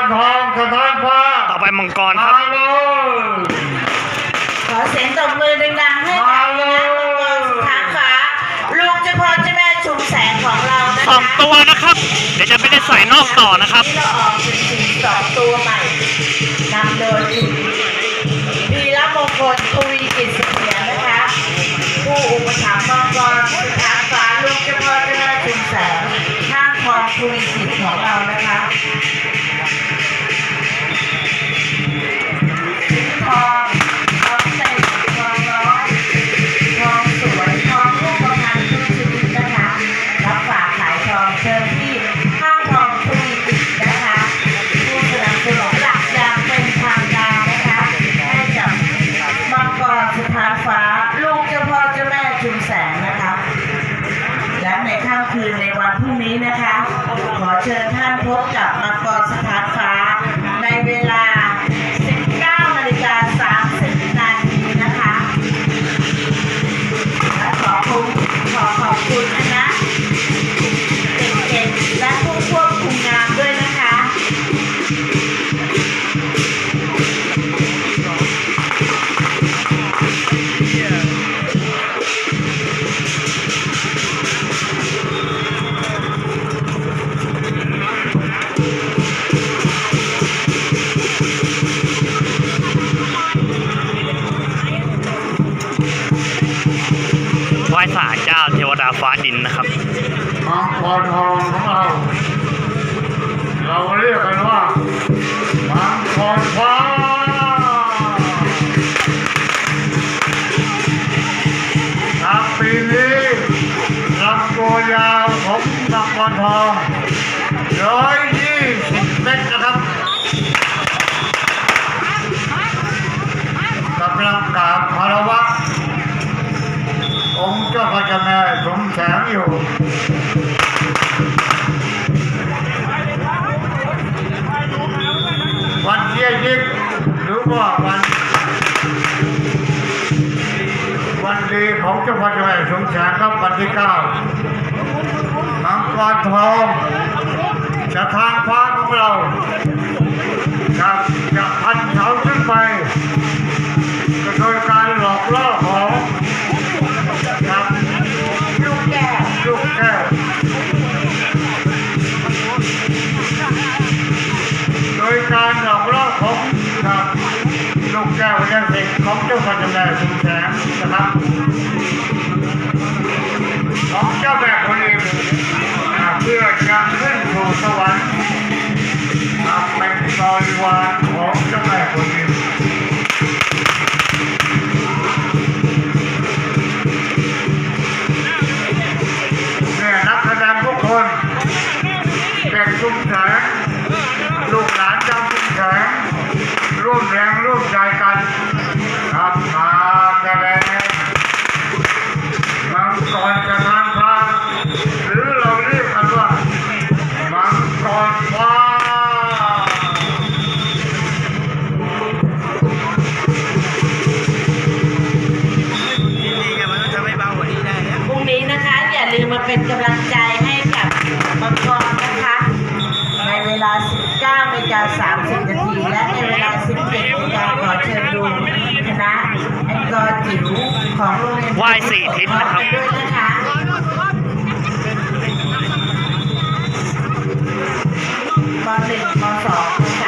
รทองสถานฟ้าต่อไปมังกรครับ มาเลยขอเสียงตบมือดังๆให้มาเลยน้องมังกรสุดท้ายฟ้าลูกเจ้าพ่อเจ้าแม่ชุมแสงของเรานะสองคะตัวนะครับ เดี๋ยวจะไม่ได้ใส่นอกต่อนะครับ ที่เราออกเป็นสิ่งสองตัวใหม่นำโดยคุณ ดินนะครับมังกรทองของเรา เราเรียกกันว่ามังกรฟ้าครับปีนี้ลำตัวยาวของมังกรทองร้อยยี่สิบเมตรนะครับกำลังกราบคารวะ แสงอยู่วันเที่ยยิกหรือว่าวันวันดีของจ้าพระเจ้าแม่สมแสงครับวันที่เก้ามังกรทองจะทางฟ้าของเราจะจะพัน เจ้าพันธุ์แม่สุนแสงนะครับของเจ้าแม่คนนี้อ่าเพื่อจะขึ้นสู่สวรรค์อ่าเป็นบริวาร ลา 19นาฬิกา30นาที และในเวลา 17นาฬิกาขอเชิญดูคณะแอนกอร์จิ๋วของโรงเรียนไหว้สี่ทิศนะครับ ด้วยนะคะม .1 ม .2 ค่ะ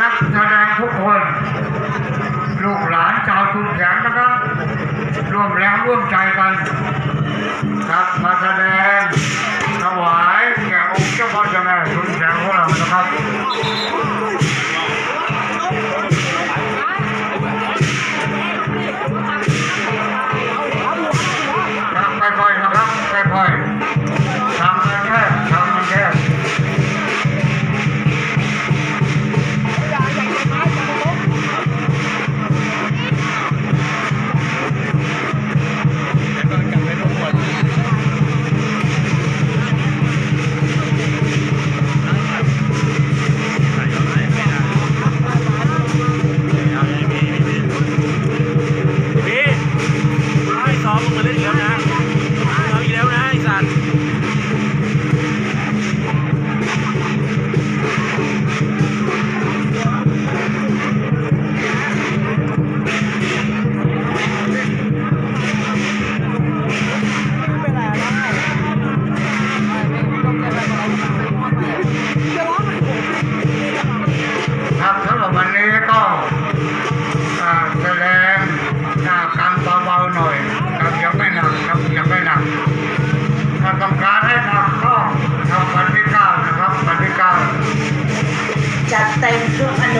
นักแสดงทุกคน ลูกหลานชาวชุมแขนนะครับ ร่วมแรงร่วมใจกันครับมาแสดงถวายแก่องค์เจ้าพ่อเจ้าแม่ชุมแขนของเรานะครับ চারটায় উঠো আর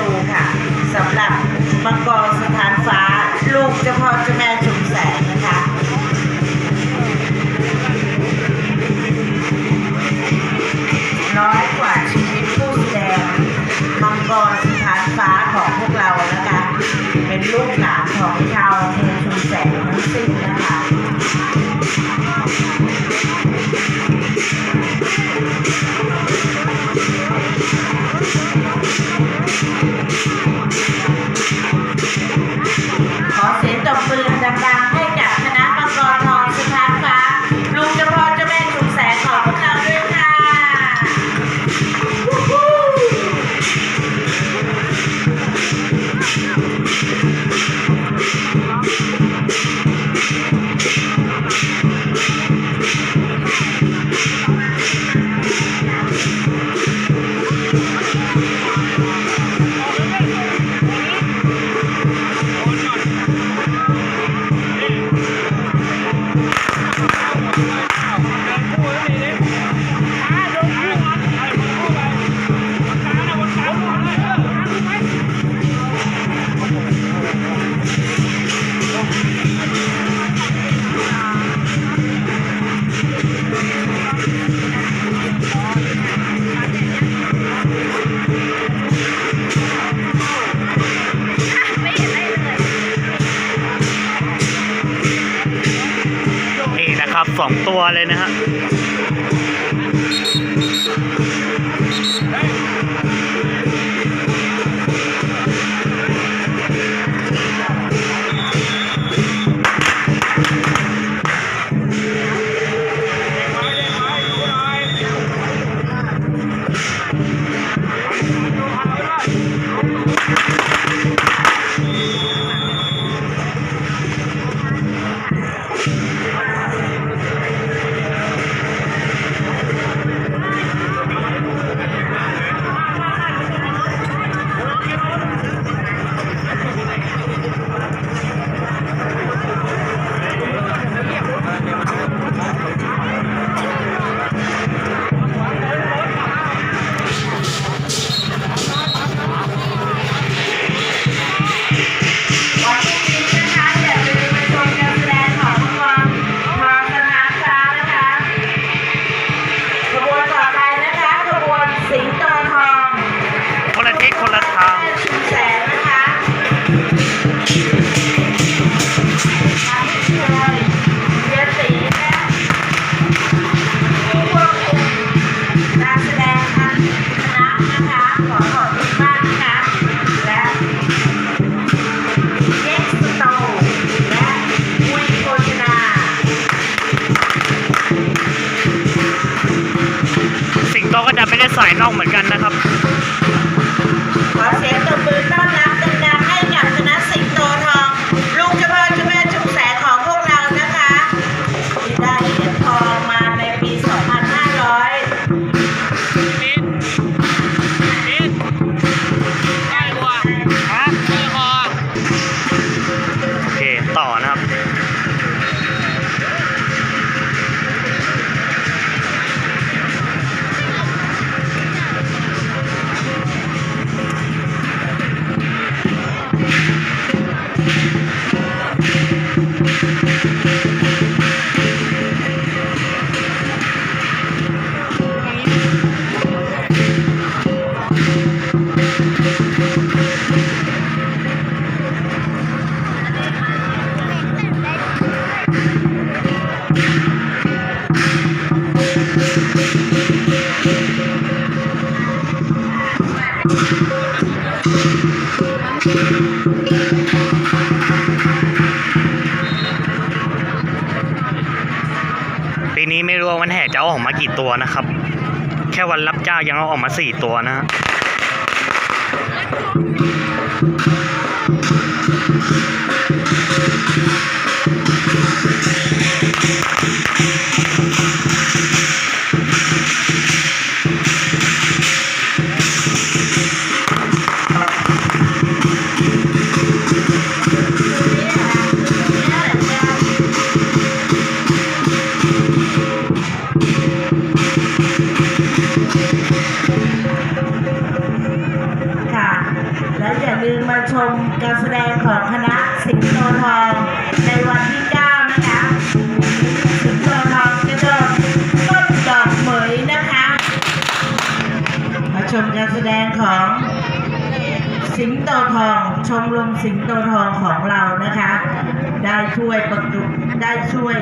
สองตัวเลยนะฮะ สายนอกเหมือนกันนะครับ รู้ว่าวันแห่จะเอาออกมากี่ตัวนะครับ แค่วันรับเจ้ายังเอาออกมาสี่ตัวนะฮะค่ะ แดงของสิงโตทองชมรมสิงโตทองของเรานะคะ ได้ช่วยประดุได้ช่วย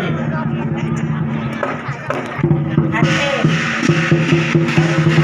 อันนี้